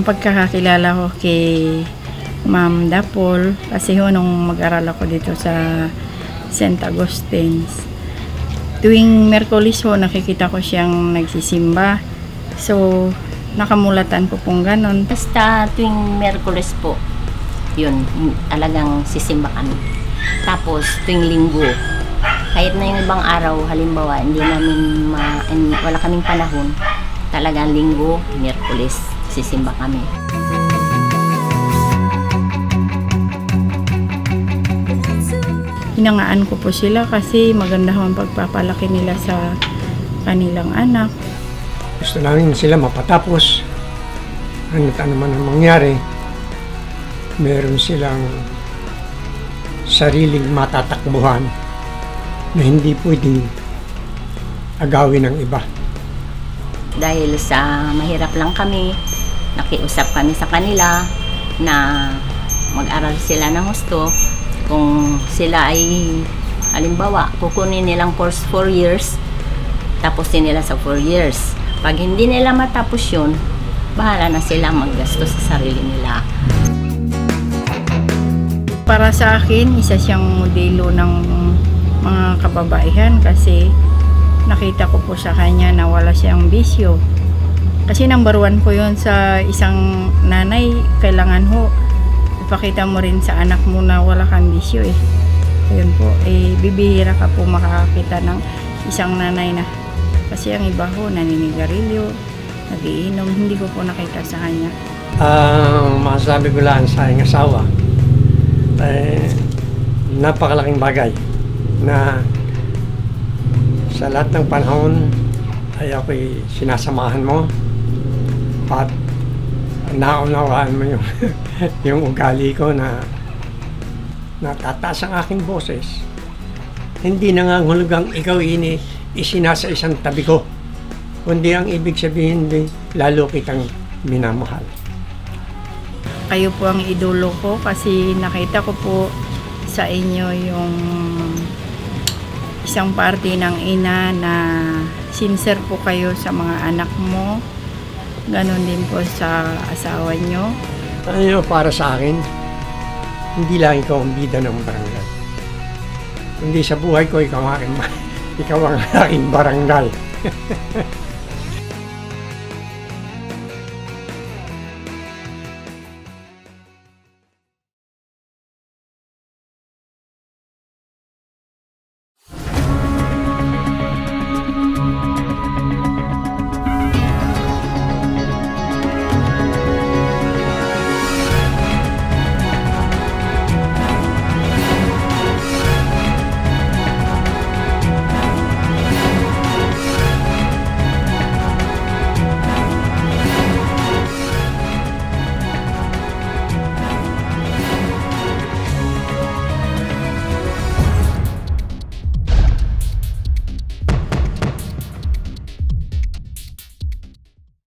Ang pagkakakilala ko kay Ma'am Dapol, kasi ho nung mag-aral ako dito sa St. Augustine's, tuwing Merkulis ho, nakikita ko siyang nagsisimba. So, nakamulatan ko pong ganon. Basta tuwing Merkulis po, yun, talagang sisimba kami. Tapos tuwing linggo, kahit na yung ibang araw, halimbawa, hindi namin ma, wala kaming panahon, talagang linggo, Merkulis, sisimba kami. Hinangaan ko po sila kasi maganda ang pagpapalaki nila sa kanilang anak. Gusto namin sila mapatapos. Ano ano man ang mangyari, meron silang sariling matatakbuhan na hindi pwedeng agawin ng iba. Dahil sa mahirap lang kami, nakiusap kami sa kanila na mag-aral sila ng gusto. Kung sila ay, halimbawa, kukunin nilang course 4 years, tapusin nila sa 4 years. Pag hindi nila matapos yun, bahala na sila maggasto sa sarili nila. Para sa akin, isa siyang modelo ng mga kababaihan kasi nakita ko po sa kanya na wala siyang bisyo. Kasi number one po yun sa isang nanay, kailangan ho, ipakita mo rin sa anak mo na wala kang bisyo eh. Ayun po, eh, bibihira ka po makakakita ng isang nanay na kasi ang iba ho, naninigarilyo, nagiinom, hindi ko po nakita sa kanya. Ang masasabi ko lang sa aking asawa, eh, napakalaking bagay na sa lahat ng panahon ay ako'y sinasamahan mo at naunawaan mo yung, yung ugali ko na natataas ang aking boses. Hindi nangangulugang ikaw ini isinasa isang tabi ko. Kundi ang ibig sabihin di lalo kitang minamahal. kayo po ang idolo ko kasi nakita ko po sa inyo yung isang parte ng ina na sincere po kayo sa mga anak mo. Ganon din po sa asawa nyo. Ano para sa akin, hindi lang ikaw ang bida ng barangay. Kundi sa buhay ko, ikaw ang aking, ikaw ang aking barangay.